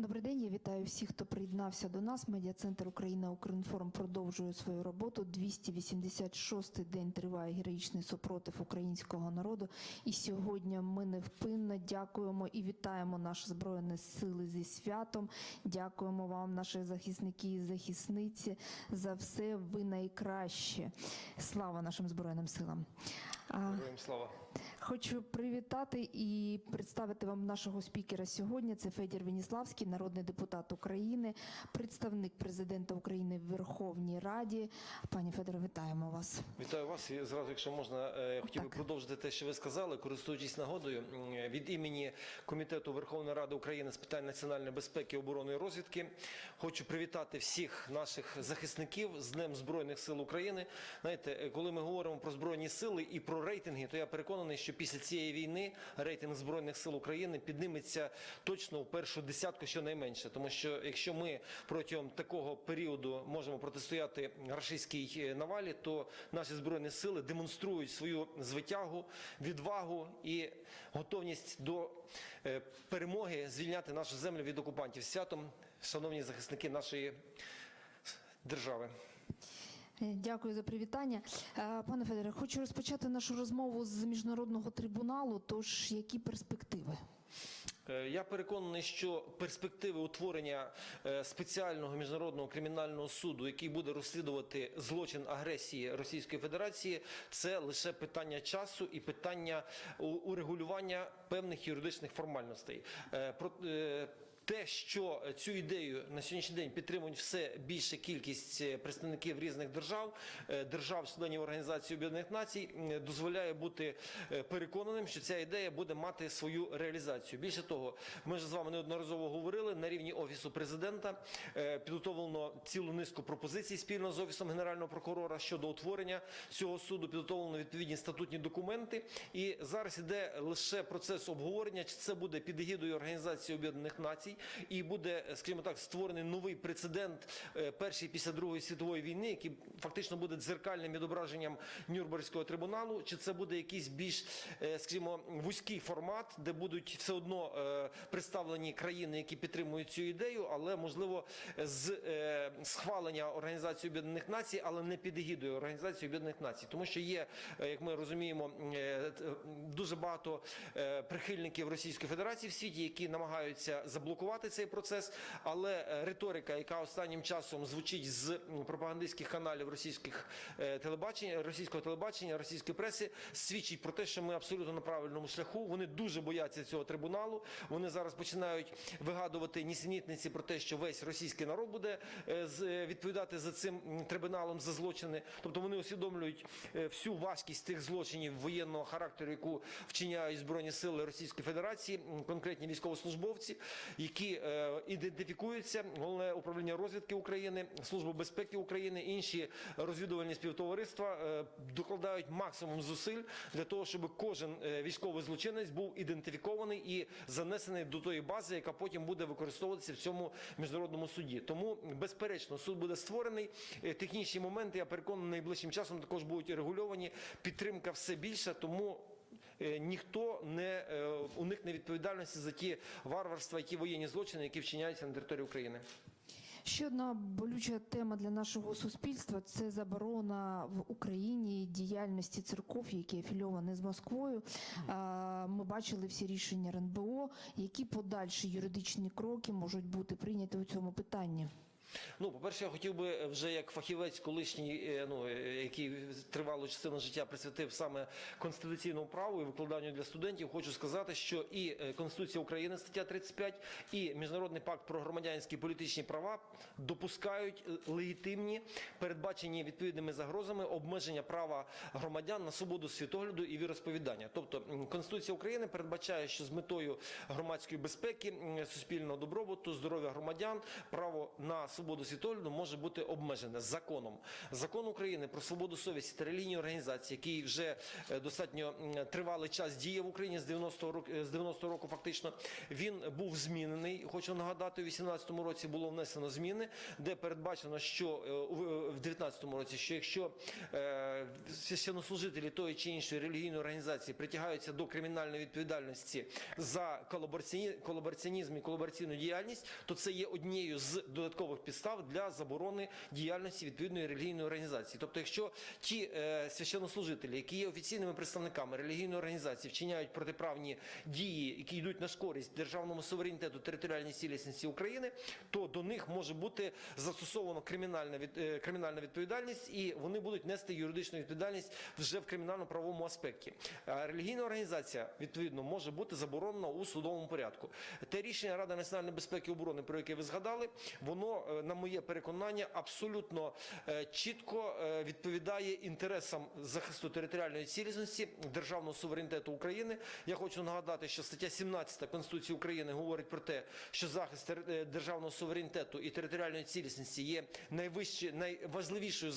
Добрий день. Я вітаю всіх, хто приєднався до нас. Медіа-центр Україна Укрінформ продовжує свою роботу. 286-й день триває героїчний супротив українського народу. І сьогодні ми невпинно дякуємо і вітаємо наші збройні сили зі святом. Дякуємо вам, наші захисники і захисниці, за все. Ви найкраще. Слава нашим збройним силам. Героям слава. Хочу привітати і представити вам нашого спікера сьогодні. Це Федір Веніславський, народний депутат України, представник президента України в Верховній Раді. Пані Федоре, вітаємо вас. Вітаю вас. І зразу, якщо можна, е, я хотів би продовжити те, що ви сказали, користуючись нагодою від імені Комітету Верховної Ради України з питань національної безпеки, оборони і розвідки. Хочу привітати всіх наших захисників з Днем Збройних сил України. Знаєте, е, коли ми говоримо про збройні сили і про рейтинги, то я переконаний, що після цієї війни рейтинг збройних сил України підніметься точно в першу десятку, щонайменше. Тому що якщо ми протягом такого періоду можемо протистояти рашистській е, навалі, то наші збройні сили демонструють свою звитягу, відвагу і готовність до е, перемоги звільняти нашу землю від окупантів. Святом, шановні захисники нашої держави. Е, Дякую за привітання. Е, Пане Федоре, хочу розпочати нашу розмову з міжнародного трибуналу. Тож які перспективи? Е, Я переконаний, що перспективи утворення спеціального міжнародного кримінального суду, який буде розслідувати злочин агресії Російської Федерації, це лише питання часу і питання урегулювання певних юридичних формальностей. Е, е, те, що цю ідею на сьогоднішній день підтримують все більша кількість е, представників різних держав, е, держав-членів Організації Об'єднаних Націй, дозволяє бути е, переконаним, що ця ідея буде мати свою реалізацію. Більше того, ми ж з вами неодноразово говорили на рівні офісу президента. е, Підготовлено цілу низку пропозицій спільно з офісом генерального прокурора щодо утворення цього суду. Підготовлено відповідні статутні документи. І зараз іде лише процес обговорення, чи це буде під егідою Організації Об'єднаних Націй, і буде, скажімо так, створений новий прецедент е, першої після Другої світової війни, який фактично буде дзеркальним відображенням Нюрнберзького трибуналу, чи це буде якийсь більш, е, скажімо, вузький формат, де будуть все одно е, представлені країни, які підтримують цю ідею, але можливо з е, схвалення Організації Об'єднаних Націй, але не під егідою Організації Об'єднаних Націй, тому що є, е, як ми розуміємо, е, дуже багато е, прихильників Російської Федерації в світі, які намагаються заблокувати цей процес. Але е, риторика, яка останнім часом звучить з пропагандистських каналів російських е, телебачення, російського телебачення, російської преси, свідчить про те, що ми абсолютно на правильному шляху. Вони дуже бояться цього трибуналу. Вони зараз починають вигадувати нісенітниці про те, що весь російський народ буде е, відповідати за цим трибуналом за злочини. Тобто вони усвідомлюють всю важкість тих злочинів воєнного характеру, яку вчиняють збройні сили Російської Федерації, конкретні військовослужбовці, е, ідентифікуються головне управління розвідки України, служба безпеки України, інші розвідувальні співтовариства е, докладають максимум зусиль для того, щоб кожен е, військовий злочинець був ідентифікований і занесений до тої бази, яка потім буде використовуватися в цьому міжнародному суді. Тому, безперечно, суд буде створений. Технічні моменти, я переконаний, найближчим часом також будуть регульовані. Підтримка все більша, тому. Е, Ніхто не е, уникне відповідальності за ті варварства і ті воєнні злочини, які вчиняються на території України. Ще одна болюча тема для нашого суспільства це заборона в Україні діяльності церков, які афільовані з Москвою. Ми бачили всі рішення РНБО. Які подальші юридичні кроки можуть бути прийняті у цьому питанні? Ну, по-перше, я хотів би вже як фахівець колишній, е, ну, е, який тривалу частину життя присвятив саме конституційному праву і викладанню для студентів, хочу сказати, що і е, Конституція України, стаття 35, і Міжнародний пакт про громадянські політичні права допускають легітимні, передбачені відповідними загрозами обмеження права громадян на свободу світогляду і віросповідання. Тобто Конституція України передбачає, що з метою громадської безпеки, суспільного добробуту, здоров'я громадян, право на свободу світогляду може бути обмежене законом. Закон України про свободу совісті та релігійні організації, який вже е, достатньо тривалий час діє в Україні з 90-го року, е, з 90-го року фактично, він був змінений. Хочу нагадати, у 18-му році було внесено зміни, де передбачено, що е, в 19-му році, що якщо священнослужителі тої чи іншої релігійної організації притягаються до кримінальної відповідальності за колабораціоні- колабораціонізм і колабораційну діяльність, то це є однією з додаткових підстав для заборони діяльності відповідної релігійної організації. Тобто, якщо ті е, священнослужителі, які є офіційними представниками релігійної організації, вчиняють протиправні дії, які йдуть на шкористь державному суверенітету територіальній цілісності України, то до них може бути застосовано кримінальна від е, кримінальна відповідальність, і вони будуть нести юридичну відповідальність вже в кримінально-правовому аспекті. А релігійна організація відповідно може бути заборонена у судовому порядку. Те рішення Ради національної безпеки і оборони, про яке ви згадали, воно е, на моє переконання абсолютно е, чітко е, відповідає інтересам захисту територіальної цілісності державного суверенітету України. Я хочу нагадати, що стаття 17 Конституції України говорить про те, що захист е, державного суверенітету і територіальної цілісності є найвище, найважливішою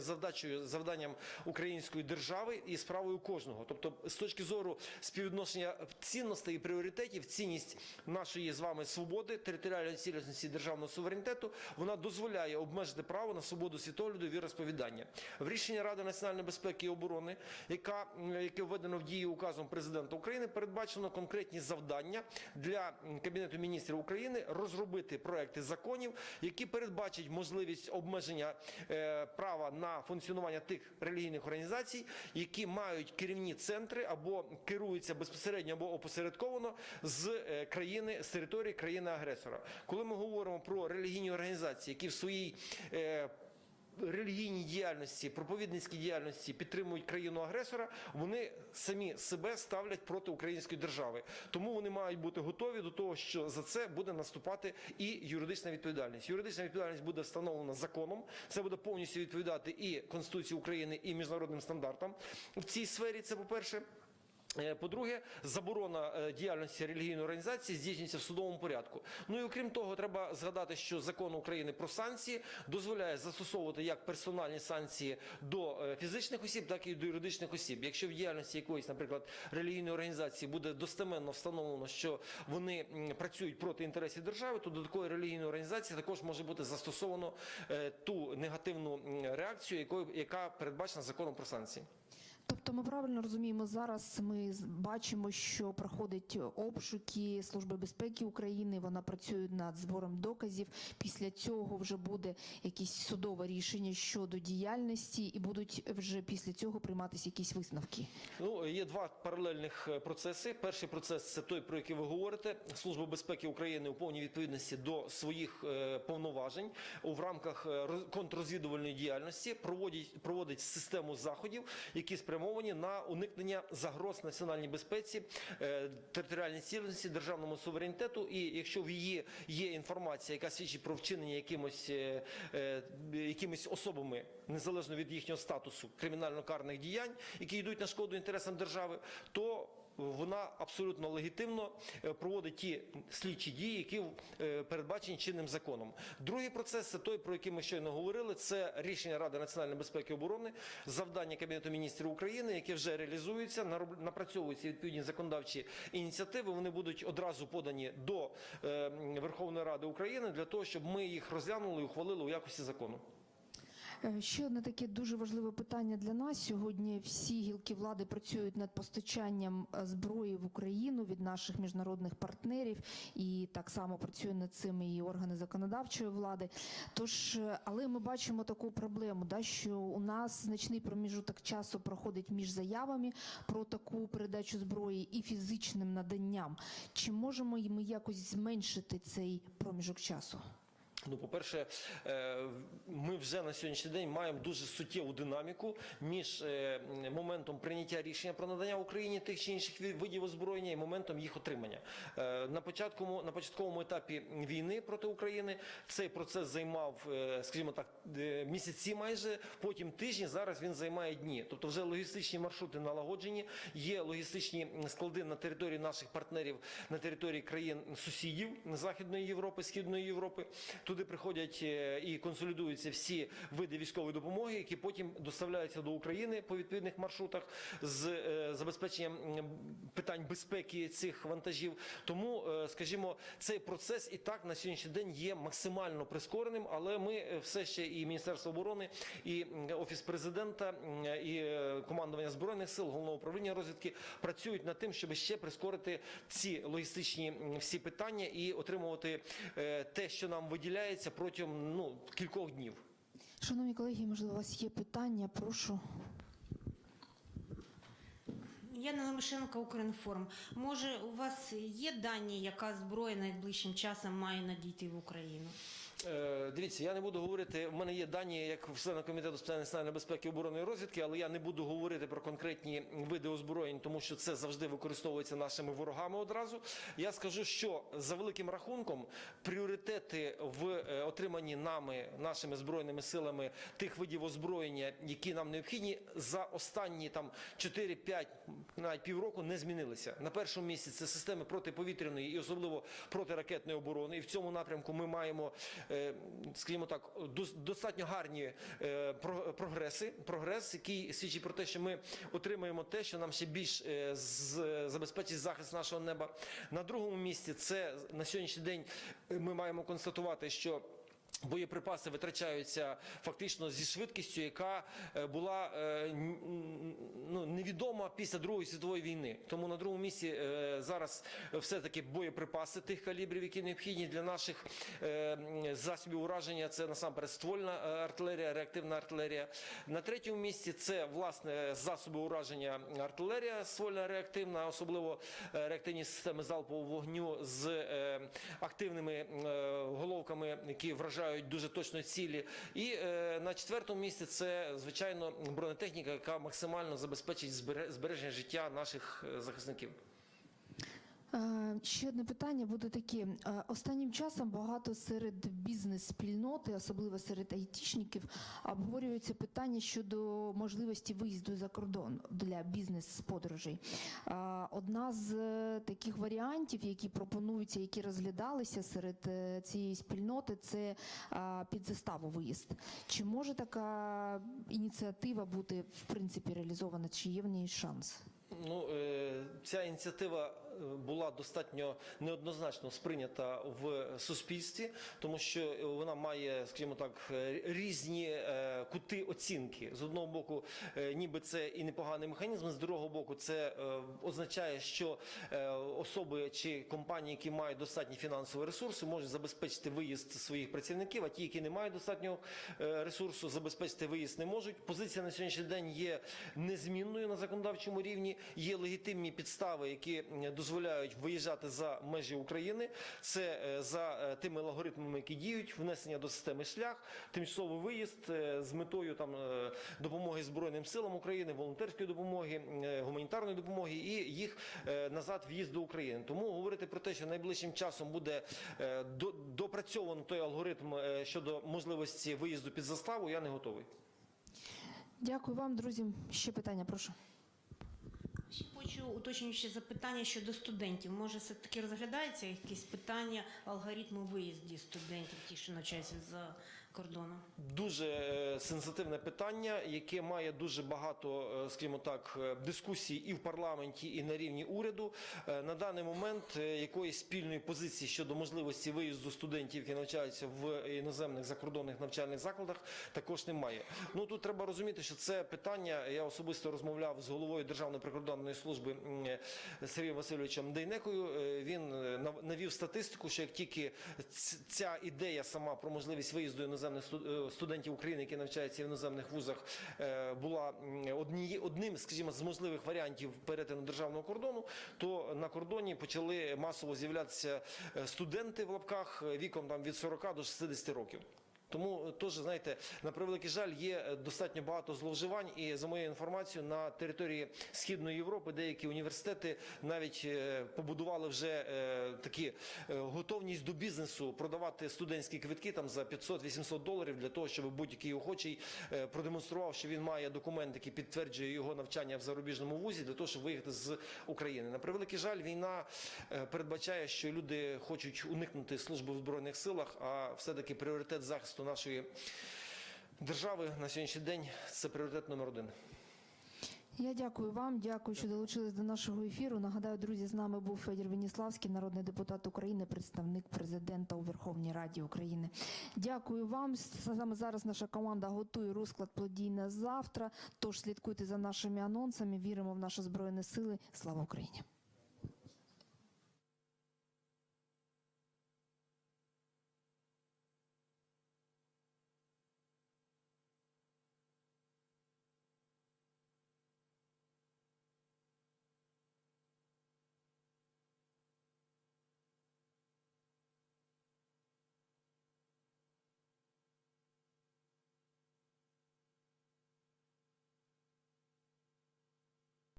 завдачею завданням української держави і справою кожного. Тобто, з точки зору співвідношення цінностей і пріоритетів, цінність нашої з вами свободи, територіальної цілісності державного суверенітету, вона дозволяє обмежити право на свободу світогляду і віросповідання. В рішенні Ради національної безпеки і оборони, яка яке введено в дію указом президента України, передбачено конкретні завдання для кабінету міністрів України розробити проекти законів, які передбачать можливість обмеження е, права на функціонування тих релігійних організацій, які мають керівні центри або керуються безпосередньо або опосередковано з е, країни з території країни-агресора. Коли ми говоримо про релігійні організації, які в своїй е, релігійній діяльності, проповідницькій діяльності підтримують країну агресора, вони самі себе ставлять проти української держави. Тому вони мають бути готові до того, що за це буде наступати і юридична відповідальність. Юридична відповідальність буде встановлена законом. Це буде повністю відповідати і Конституції України, і міжнародним стандартам в цій сфері. Це по перше. Е, По-друге, заборона е, діяльності релігійної організації здійснюється в судовому порядку. Ну і окрім того, треба згадати, що закон України про санкції дозволяє застосовувати як персональні санкції до е, фізичних осіб, так і до юридичних осіб. Якщо в діяльності якоїсь, наприклад, релігійної організації буде достеменно встановлено, що вони працюють проти інтересів держави, то до такої релігійної організації також може бути застосовано ту негативну реакцію, яка передбачена законом про санкції. Тобто ми правильно розуміємо, зараз ми бачимо, що проходять обшуки Служби безпеки України. Вона працює над збором доказів. Після цього вже буде якесь судове рішення щодо діяльності, і будуть вже після цього прийматися якісь висновки. Ну, є два паралельних е, процеси. Перший процес це той, про який ви говорите. Служба безпеки України у повній відповідності до своїх е, повноважень в рамках е, контррозвідувальної діяльності проводить проводить систему заходів, які спрямовані на уникнення загроз національній безпеці, е, територіальній цілісності, державному суверенітету. І якщо в її є інформація, яка свідчить про вчинення якимось е, е, якимись особами, незалежно від їхнього статусу, кримінально-карних діянь, які йдуть на шкоду інтересам держави, то вона абсолютно легітимно е, проводить ті слідчі дії, які е, передбачені чинним законом. Другий процес це той, про який ми щойно говорили. Це рішення Ради національної безпеки і оборони, завдання Кабінету міністрів України, яке вже реалізується, напрацьовуються відповідні законодавчі ініціативи. Вони будуть одразу подані до е, Верховної Ради України для того, щоб ми їх розглянули і ухвалили у якості закону. Е, Ще одне таке дуже важливе питання для нас. Сьогодні всі гілки влади працюють над постачанням е, зброї в Україну від наших міжнародних партнерів, і так само працює над цим і органи законодавчої влади. Тож, е, але ми бачимо таку проблему, да, що у нас значний проміжок часу проходить між заявами про таку передачу зброї і фізичним наданням. Чи можемо ми якось зменшити цей проміжок часу? Ну, по-перше, е, ми вже на сьогоднішній день маємо дуже суттєву динаміку між е, моментом прийняття рішення про надання Україні тих чи інших видів озброєння і моментом їх отримання. Е, На початку на початковому етапі війни проти України цей процес займав, скажімо так, місяці майже, потім тижні. Зараз він займає дні. Тобто, вже логістичні маршрути налагоджені. Є логістичні склади на території наших партнерів на території країн сусідів Західної Європи, Східної Європи. Туди туди приходять е, і консолідуються всі види військової допомоги, які потім доставляються до України по відповідних маршрутах з е, забезпеченням питань безпеки цих вантажів. Тому, е, скажімо, цей процес і так на сьогоднішній день є максимально прискореним, але ми все ще і Міністерство оборони, і офіс президента, і командування збройних сил, головного управління розвідки працюють над тим, щоб ще прискорити ці логістичні всі питання і отримувати те, що нам виділяється протягом ну кількох днів. Шановні колеги, можливо, у вас є питання? Прошу. Яна Лемешенко, Укрінформ. Може, у вас є дані, яка зброя найближчим часом має надійти в Україну? Е, Дивіться, я не буду говорити. В мене є дані як члена комітету з питань безпеки, оборони і розвідки, але я не буду говорити про конкретні види озброєнь, тому що це завжди використовується нашими ворогами одразу. Я скажу, що за великим рахунком пріоритети в е, отриманні нами, нашими збройними силами тих видів озброєння, які нам необхідні, за останні там 4-5, навіть півроку не змінилися. На першому місці це системи протиповітряної і особливо протиракетної оборони. І в цьому напрямку ми маємо, скажімо так, дос- достатньо гарні е, про- прогреси. Прогрес, який свідчить про те, що ми отримаємо те, що нам ще більш е, забезпечить захист нашого неба. На другому місці це на сьогоднішній день е, ми маємо констатувати, що Боєприпаси витрачаються фактично зі швидкістю, яка е, була е, ну, невідома після Другої світової війни. Тому на другому місці е, зараз все-таки боєприпаси тих калібрів, які необхідні для наших засобів ураження. Це насамперед ствольна артилерія, реактивна артилерія. На третьому місці це власне засоби ураження артилерія, ствольна реактивна, особливо реактивні системи залпового вогню з активними головками, які вражають дуже точно цілі. І е, на четвертому місці це звичайно бронетехніка, яка максимально забезпечить збере- збереження життя наших е, захисників. Е, Ще одне питання буде таке. Е, Останнім часом багато серед бізнес-спільноти, особливо серед айтішників, обговорюється питання щодо можливості виїзду за кордон для бізнес-подорожей. Е, Одна з таких варіантів, які пропонуються, які розглядалися серед цієї спільноти, це під заставу виїзд. Чи може така ініціатива бути в принципі реалізована? Чи є в неї шанс? Ну, ця ініціатива була достатньо неоднозначно сприйнята в суспільстві, тому що вона має, скажімо так, різні е, кути оцінки. З одного боку, е, ніби це і непоганий механізм, з другого боку, це е, означає, що особи чи компанії, які мають достатні фінансові ресурси, можуть забезпечити виїзд своїх працівників, а ті, які не мають достатнього ресурсу, забезпечити виїзд не можуть. Позиція на сьогоднішній день є незмінною на законодавчому рівні. Є легітимні підстави, які м, дозволяють виїжджати за межі України. Це е, за е, тими алгоритмами, які діють, внесення до системи шлях, тимчасовий виїзд е, з метою там допомоги Збройним силам України, волонтерської допомоги, гуманітарної допомоги і їх назад в'їзд до України. Тому говорити про те, що найближчим часом буде допрацьовано той алгоритм щодо можливості виїзду під заставу, я не готовий. Дякую вам, друзі. Ще питання, прошу. Ще хочу уточнююче запитання щодо студентів. Може, все-таки розглядається якісь питання алгоритму виїзді студентів, ті, що навчаються за кордоном? Дуже е, сенситивне питання, яке має дуже багато, е, скажімо так, е, дискусій і в парламенті, і на рівні уряду. На даний момент якоїсь спільної позиції щодо можливості виїзду студентів, які навчаються в іноземних закордонних навчальних закладах, також немає. Ну тут треба розуміти, що це питання. Я особисто розмовляв з головою Державної прикордонної служби Сергієм Васильовичем Дейнекою. Він нав- навів статистику, що як тільки ця ідея сама про можливість виїзду іноземних сту- е, студентів України, які навчаються в іноземних вузах, е, була одні, одним, скажімо, з можливих варіантів перетину державного кордону, то на кордоні почали масово з'являтися е, студенти в лапках віком там від 40 до 60 років. Тому е, теж, знаєте, на превеликий жаль, є е, достатньо багато зловживань. І за моєю інформацією, на території Східної Європи деякі університети навіть е, побудували вже такі готовність до бізнесу продавати студентські квитки там за 500-800 доларів для того, щоб будь-який охочий продемонстрував, що він має документ, який підтверджує його навчання в зарубіжному вузі, для того, щоб виїхати з України. На превеликий жаль, війна передбачає, що люди хочуть уникнути служби в збройних силах, а все-таки пріоритет захисту нашої держави на сьогоднішній день це пріоритет номер один. Я дякую вам, дякую, що долучились до нашого ефіру. Нагадаю, друзі, з нами був Федір Веніславський, народний депутат України, представник президента у Верховній Раді України. Дякую вам. Саме зараз наша команда готує розклад плодій на завтра. Тож слідкуйте за нашими анонсами. Віримо в наші збройні сили. Слава Україні!